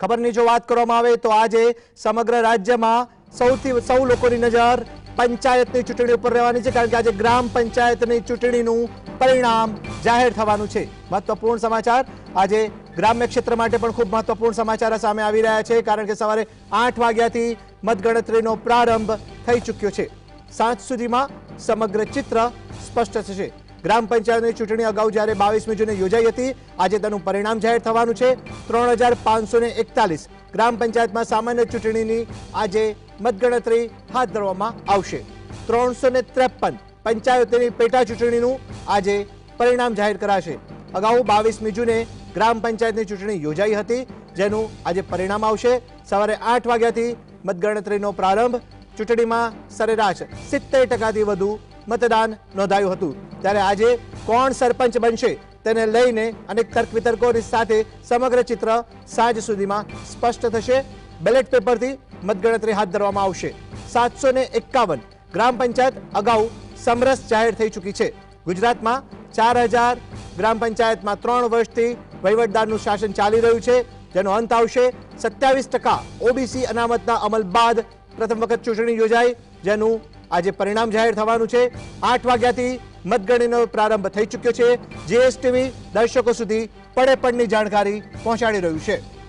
ખબરની જો વાત કરવામાં આવે તો આજે સમગ્ર રાજ્યમાં સૌથી સૌ લોકોની નજર પંચાયતની ચૂંટણી ઉપર રહેવાની છે, કારણ કે આજે ગ્રામ પંચાયતની ચૂંટણીનું પરિણામ જાહેર થવાનું છે. મહત્વપૂર્ણ સમાચાર, આજે ગ્રામ્ય ક્ષેત્ર માટે પણ ખૂબ મહત્વપૂર્ણ સમાચાર સામે આવી રહ્યા છે, કારણ કે સવારે આઠ વાગ્યાથી મતગણતરીનો પ્રારંભ થઈ ચૂક્યો છે. સાંજ સુધીમાં સમગ્ર ચિત્ર સ્પષ્ટ થશે. ગ્રામ પંચાયતની ચૂંટણી અગાઉ જ્યારે બાવીસમી જૂને યોજાઈ હતી, આજે તેનું પરિણામ જાહેર થવાનું છે. ત્રણ હજાર પાંચસો એકતાલીસ ગ્રામ પંચાયતમાં સામાન્ય ચૂંટણીની આજે મતગણતરી હાથ ધરવામાં આવશે. ત્રણસો ને ત્રેપન પંચાયતોની પેટા ચૂંટણીનું આજે પરિણામ જાહેર કરાશે. અગાઉ બાવીસમી જૂને ગ્રામ પંચાયતની ચૂંટણી યોજાઈ હતી, જેનું આજે પરિણામ આવશે. સવારે આઠ વાગ્યાથી મતગણતરીનો પ્રારંભ ચૂંટણીમાં સરેરાશ સિત્તેર ટકાથી વધુ મતદાન નોંધાયું હતું. ત્યારે આજે કોણ સરપંચ બનશે તેને લઈને અનેક તર્ક વિતર્કોની સાથે સમગ્ર ચિત્ર સાંજ સુધીમાં સ્પષ્ટ થશે. બેલેટ પેપરથી મતગણતરી હાથ ધરવામાં આવશે. સાતસો એકાવન ગ્રામ પંચાયત અગાઉ સમરસ જાહેર થઈ ચૂકી છે. ગુજરાતમાં ચાર હજાર ગ્રામ પંચાયતમાં ત્રણ વર્ષથી વહીવટદારનું શાસન ચાલી રહ્યું છે. જેનો અંત આવશે સત્યાવીસ ટકા ઓબીસી અનામતના અમલ બાદ પ્રથમ વખત ચૂંટણી યોજાઈ. જેનું આજે પરિણામ જાહેર થવાનું છે. આઠ વાગ્યાથી મતગણતરીનો પ્રારંભ થઈ ચૂક્યો છે. જીએસટીવી દર્શકો સુધી પડે પડની જાણકારી પહોંચાડી રહ્યું છે.